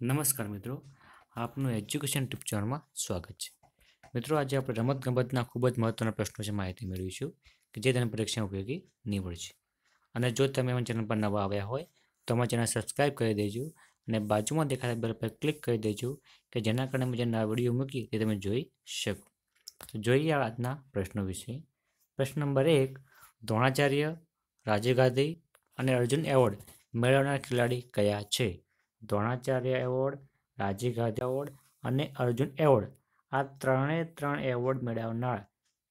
નમસ્કાર મિત્રો. આપનું એજ્યુકેશન ટીપ ચેનલમાં સ્વાગત છે. મિત્રો, આજે આપણે રમતગમતના ખૂબ જ મહત્ત્વના પ્રશ્નો છે માહિતી મેળવીશું કે જે તેની પરીક્ષા ઉપયોગી નીવડશે અને જો તમે અમારી ચેનલ પર નવા આવ્યા હોય, તો અમારા ચેનલ સબસ્ક્રાઈબ કરી દેજો અને બાજુમાં દેખાતા બેલ પર ક્લિક કરી દેજો કે જેના કારણે અમે જે નવા વીડિયો મૂકી તે તમે જોઈ શકો. તો જોઈએ આજના પ્રશ્નો વિશે. પ્રશ્ન નંબર એક, દ્રોણાચાર્ય, રાજીવ ગાંધી અને અર્જુન એવોર્ડ મેળવનાર ખેલાડી કયા છે? દ્રોણાચાર્ય એવોર્ડ, રાજીવ ગાંધી એવોર્ડ અને અર્જુન એવોર્ડ. આ ત્રણે ત્રણ એવોર્ડ મેળવનાર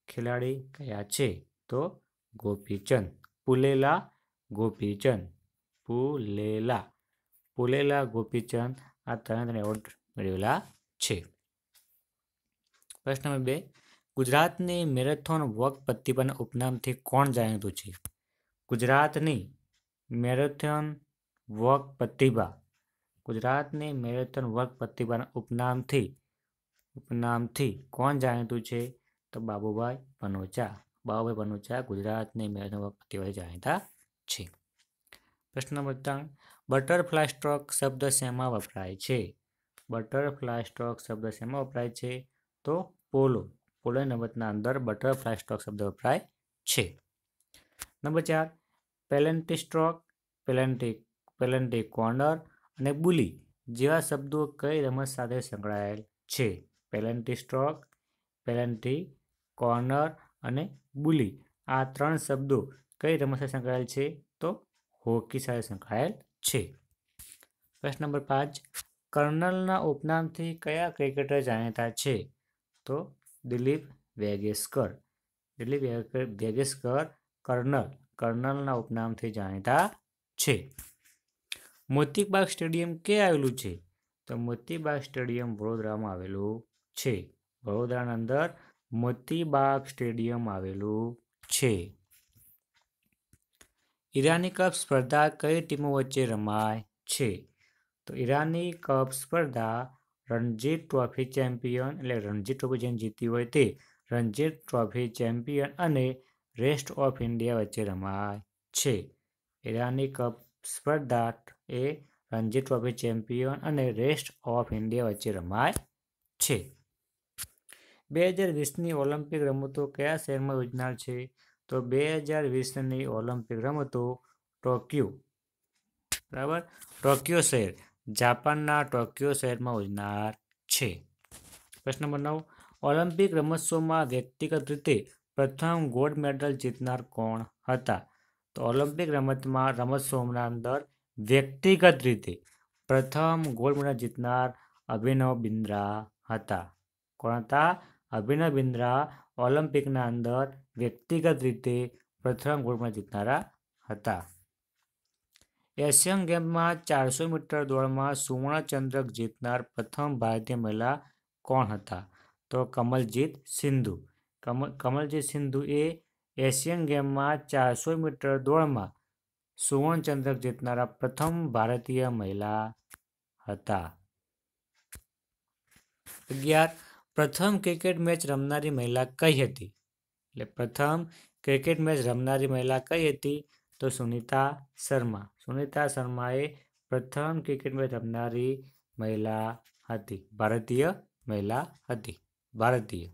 ખેલાડી કયા છે? તો ગોપીચંદ, પુલેલા ગોપીચંદ, પુલેલા પુલેલા ગોપીચંદ આ ત્રણે ત્રણ એવોર્ડ મેળવેલા છે. પ્રશ્ન નંબર બે, ગુજરાતની મેરેથોન વોક પ્રતિભાના ઉપનામથી કોણ જાણીતું છે? ગુજરાતની મેરેથોન વોક પ્રતિભા ગુજરાતની મેરેથોન વર્ક પ્રતિભાના ઉપનામથી ઉપનામથી કોણ જાણીતું છે? તો બાબુભાઈ પનોચા બાબુભાઈ પનોચા ગુજરાતની મેરેથોન વર્ક પ્રતિભા જાણીતા છે. પ્રશ્ન નંબર ત્રણ. બટરફ્લાય સ્ટ્રોક શબ્દ શેમાં વપરાય છે? બટરફ્લાય સ્ટ્રોક શબ્દ શેમાં વપરાય છે? તો પોલો. પોલો નબતના અંદર બટરફ્લાય સ્ટ્રોક શબ્દ વપરાય છે. નંબર ચાર. Penalty stroke penalty penalty corner અને બુલી જેવા શબ્દો કઈ રમત સાથે સંકળાયેલ છે? પેલેન્ટી સ્ટ્રોક પેલેન્ટી કોર્નર અને બુલી. આ ત્રણ શબ્દો કઈ રમત સાથે સંકળાયેલ છે? તો હોકી સાથે સંકળાયેલ છે. પ્રશ્ન નંબર પાંચ. કર્નલના ઉપનામથી કયા ક્રિકેટર જાણીતા છે? તો દિલીપ વેગેસ્કર દિલીપ વેગેસ્કર કર્નલ. કર્નલના ઉપનામથી જાણીતા છે. મોતીબાગ સ્ટેડિયમ ક્યાં આવેલું છે? તો મોતીબાગ સ્ટેડિયમ વડોદરામાં આવેલું છે. વડોદરાના અંદર મોતીબાગ સ્ટેડિયમ આવેલું છે. ઈરાની કપ સ્પર્ધા કઈ ટીમો વચ્ચે રમાય છે? તો ઈરાની કપ સ્પર્ધા રણજી ટ્રોફી ચેમ્પિયન એટલે રણજી ટ્રોફી જેને જીતી હોય તે રણજી ટ્રોફી ચેમ્પિયન અને રેસ્ટ ઓફ ઇન્ડિયા વચ્ચે રમાય છે. ઈરાની કપ સ્પર્ધા એ રણજી ટ્રોફી ચેમ્પિયન અને રેસ્ટ ઓફ ઇન્ડિયા વચ્ચે રમાય છે. બે હજાર વીસની ઓલિમ્પિક રમતો કયા શહેરમાં યોજનાર છે? તો બે હજાર વીસની ઓલિમ્પિક રમતો ટોક્યો. બરાબર? ટોક્યો શહેર. જાપાનના ટોક્યો શહેરમાં યોજનાર છે. પ્રશ્ન નંબર નવ. ઓલિમ્પિક રમતોત્સવમાં વ્યક્તિગત રીતે પ્રથમ ગોલ્ડ મેડલ જીતનાર કોણ હતા? તો ઓલિમ્પિક રમતમાં રમતોત્સવના અંદર વ્યક્તિગત રીતે પ્રથમ ગોલ્ડ મેડલ જીતનાર અભિનવ બિંદ્રા હતા કોણ હતા અભિનવ બિંદ્રા ઓલિમ્પિકના અંદર વ્યક્તિગત રીતે પ્રથમ ગોલ્ડ મેડલ જીતનારા હતા એશિયન ગેમમાં ચારસો મીટર દોડમાં સુવર્ણચંદ્રક જીતનાર પ્રથમ ભારતીય મહિલા કોણ હતા તો કમલજીત સિંધુ કમલ કમલજીત સિંધુ એ એશિયન ગેમમાં ચારસો મીટર દોડમાં સુવર્ણચંદ્રક જીતનારા પ્રથમ ભારતીય મહિલા હતા. અગિયાર. પ્રથમ ક્રિકેટ મેચ રમનારી મહિલા કઈ હતી? એટલે પ્રથમ ક્રિકેટ મેચ રમનારી મહિલા કઈ હતી? તો સુનિતા શર્મા. સુનિતા શર્માએ પ્રથમ ક્રિકેટ મેચ રમનારી મહિલા હતી. ભારતીય મહિલા હતી. ભારતીય.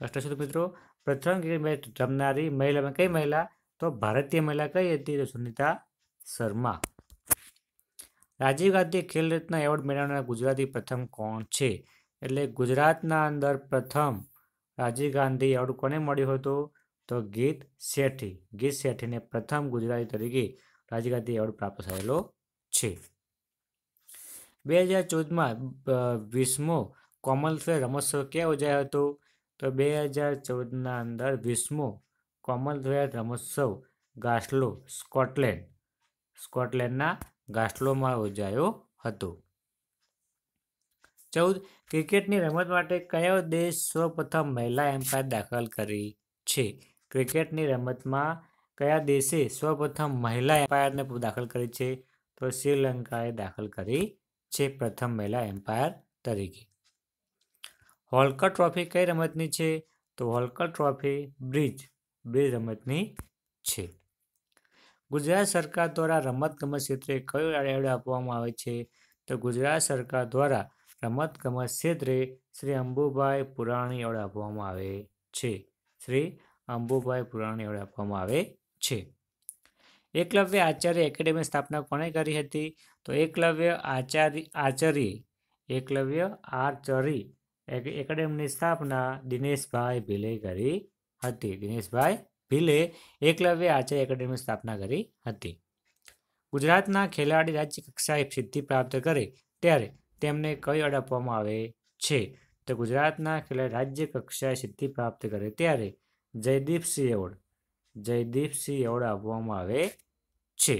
રાષ્ટ્રસૂત્ર મિત્રો, પ્રથમ ક્રિકેટ મેચ રમનારી મહિલામાં કઈ મહિલા તો ભારતીય મહિલા કઈ હતી તો સુનિતા શર્મા? રાજીવ ગાંધી ખેલ રત્ન એવોર્ડ મેળવનાર ગુજરાતી પ્રથમ કોણ છે? એટલે ગુજરાતના અંદર પ્રથમ રાજીવ ગાંધી એવોર્ડ કોને મળ્યો હતો? તો ગીત શેઠી. ગીત શેઠીને પ્રથમ ગુજરાતી તરીકે રાજીવ ગાંધી એવોર્ડ પ્રાપ્ત થયેલો છે. બે હજાર ચૌદમાં વીસમો કોમનવેલ્થ રમોત્સવ ક્યાં યોજાયો હતો? તો બે હજાર ચૌદના અંદર વીસમો કોમનવેલ્થ રમોત્સવ ગાસ્લો સ્કોટલેન્ડ. સ્કોટલેન્ડના ગાસ્લોમાં યોજાયો હતો. ચૌદ, ક્રિકેટની રમત માટે કયો દેશ સૌપ્રથમ મહિલા એમ્પાયર દાખલ કરી છે? ક્રિકેટની રમતમાં કયા દેશે સૌપ્રથમ મહિલા એમ્પાયરને દાખલ કરી છે? તો શ્રીલંકાએ દાખલ કરી છે પ્રથમ મહિલા એમ્પાયર તરીકે. હોલકર ટ્રોફી કઈ રમતની છે? તો હોલકર ટ્રોફી બ્રિજ. બ્રિજ રમતની છે. ગુજરાત સરકાર દ્વારા રમતગમત ક્ષેત્રે કયો એવોર્ડ આપવામાં આવે છે? તો ગુજરાત સરકાર દ્વારા રમતગમત ક્ષેત્રે શ્રી અંબુભાઈ પુરાણી એવોર્ડ આપવામાં આવે છે. શ્રી અંબુભાઈ પુરાણી એવોર્ડ આપવામાં આવે છે. એકલવ્ય આચાર્ય એકેડેમી સ્થાપના કોણે કરી હતી? તો એકલવ્ય આચાર્ય આચાર્ય, એકલવ્ય આર્ચરી એકેડેમીની સ્થાપના દિનેશભાઈ ભીલે કરી હતી. દિનેશભાઈ ભીલે એકલવ્ય આચાર્ય એકેડેમીની સ્થાપના કરી હતી. ગુજરાતના ખેલાડી રાજ્ય કક્ષાએ સિદ્ધિ પ્રાપ્ત કરે. ત્યારે તેમને કઈ એવોર્ડ આપવામાં આવે છે? તો ગુજરાતના ખેલાડી રાજ્ય કક્ષાએ સિદ્ધિ પ્રાપ્ત કરે ત્યારે જયદીપસિંહ એવોર્ડ જયદીપસિંહ એવોર્ડ આપવામાં આવે છે.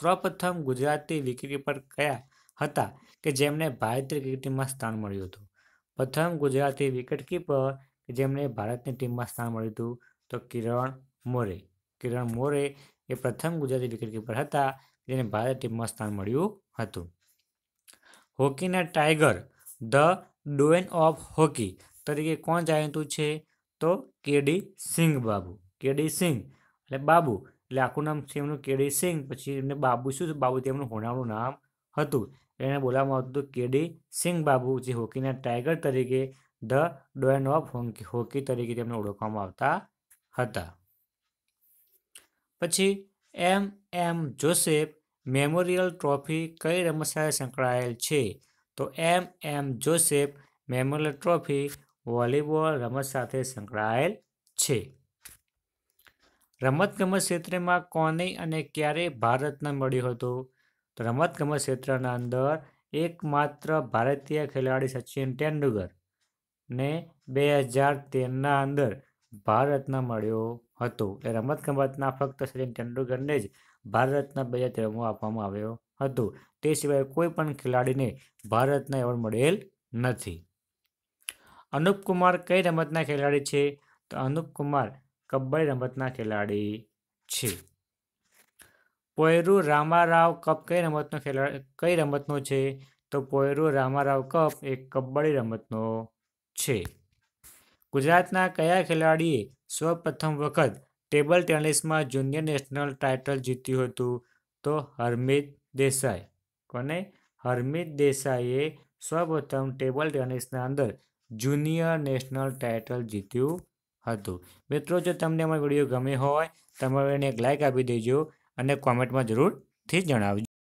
સૌપ્રથમ ગુજરાતી વિકેટકીપર કયા હતા કે જેમને ભારતીય ક્રિકેટમાં સ્થાન મળ્યું હતું? પ્રથમ ગુજરાતી વિકેટકીપર કે જેમને ભારતની ટીમમાં સ્થાન મળ્યું હતું, તો કિરણ મોરે. કિરણ મોરે એ પ્રથમ ગુજરાતી વિકેટકીપર હતા, જેને ભારત ટીમમાં સ્થાન મળ્યું હતું. હોકીના tiger, the doyen of hockey તરીકે કોણ જાણીતું છે? તો કેડી સિંઘ બાબુ. કેડી સિંઘ. એટલે બાબુ. એટલે આખું નામ છે એમનું કેડી સિંઘ. પછી એમને બાબુ શું બાબુ તેમનું હોનાળું નામ હતું. એને બોલાવવામાં આવતું હતું કેડી સિંઘ બાબુ, જે હોકીના ટાઈગર તરીકે ધ ડોન ઓફ હોકી તરીકે તેમને ઓળખવામાં આવતા હતા. પછી M M Joseph memorial trophy કઈ રમત સાથે સંકળાયેલ છે? તો M M Joseph memorial trophy volleyball રમત સાથે સંકળાયેલ છે. રમતગમત ક્ષેત્રમાં કોને અને ક્યારે ભારતને મળ્યો હતો? તો રમતગમત ક્ષેત્રના અંદર એકમાત્ર ભારતીય ખેલાડી સચિન તેંડુલકર. ને બે હજાર તેરના અંદર ભારતના મળ્યો હતો. એ રમતગમતના ફક્ત સચિન તેંડુલકરને જ ભારતના બે હજાર તેરમાં આપવામાં આવ્યો હતો. તે સિવાય કોઈ પણ ખેલાડીને ભારતના એવોર્ડ મળેલ નથી. અનુપ કુમાર કઈ રમતના ખેલાડી છે? તો અનુપ કુમાર કબડ્ડી રમતના ખેલાડી છે. પોયરુ રામારાવ કપ કઈ રમતનો ખેલાડી કઈ રમતનો છે? તો પોયરુ રામારાવ કપ એ કબડ્ડી રમતનો છે. ગુજરાતના કયા ખેલાડીએ સૌપ્રથમ વખત ટેબલ ટેનિસમાં જુનિયર નેશનલ ટાઇટલ જીત્યું હતું? તો હરમિત દેસાઈ. કોને? હરમિત દેસાઈએ સૌપ્રથમ ટેબલ ટેનિસના અંદર જુનિયર નેશનલ ટાઇટલ જીત્યું હતું. મિત્રો, જો તમને અમારો વીડિયો ગમે હોય તમે એને એક લાઇક આપી દેજો અને કોમેન્ટમાં જરૂરથી જણાવજો.